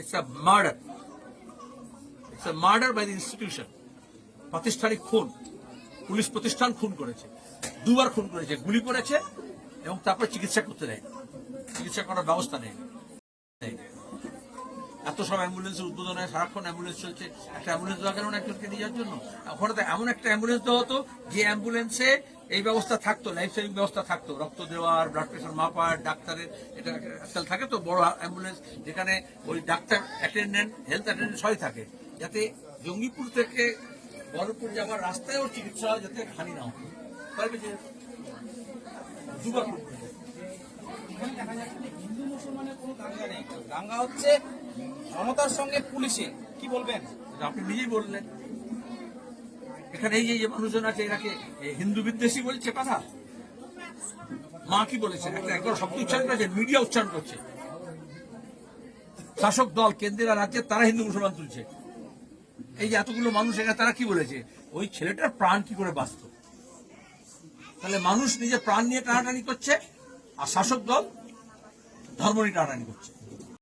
It's a murder it's a murder by the institution প্রাতিষ্ঠানিক খুন। Police প্রতিষ্ঠান খুন করেছে। দুবার খুন করেছে। গুলি করেছে এবং তারপর চিকিৎসা করতে দেয়। চিকিৎসা করার ব্যবস্থা নেই। এত সব অ্যাম্বুলেন্সের উদ্বোধনে সারাক্ষণ অ্যাম্বুলেন্স চলছে। একটা অ্যাম্বুলেন্স দরকার একজনকে নিয়ে যাওয়ার জন্য। ওখানে এমন একটা অ্যাম্বুলেন্স দেওয়া হতো যে অ্যাম্বুলেন্সে এই ব্যবস্থা থাকতো লাইফ সেভিং ব্যবস্থা থাকতো। রক্ত দেওয়ার ব্লাড প্রেশার মাপার, ডাক্তারের এটা আজকাল থাকে তো, বড় অ্যাম্বুলেন্স যেখানে ওই ডাক্তার অ্যাটেন্ডেন্ট হেলথ অ্যাটেন্ডেন্ট সবাই থাকে, যাতে জঙ্গিপুর থেকে বহরমপুর যাওয়ার রাস্তায়ও চিকিৎসা যাতে হানি না হয়। যে। হিন্দু মুসলমানের কোনো দাঙ্গা নেই। দাঙ্গা হচ্ছে মমতার সঙ্গে পুলিশের কি বলবেন? আপনি নিজেই বললেন। এখানে এই যে মানুষজন আছে এরাকে হিন্দু বিদ্বেষী বলছে কথা? মা কি বলেছে? একবার শব্দ উচ্চারণ করেছে, মিডিয়া উচ্চারণ করছে। শাসক দল কেন্দ্রের আর রাজ্যে তারা হিন্দু মুসলমান তুলছে। এই যে এতগুলো মানুষ এখানে তারা কি বলেছে? ওই ছেলেটার প্রাণ কি করে বাঁচত? তাহলে মানুষ নিজের প্রাণ নিয়ে টানাটানি করছে, আর শাসক দল ধর্ম নিয়ে টানাটানি করছে।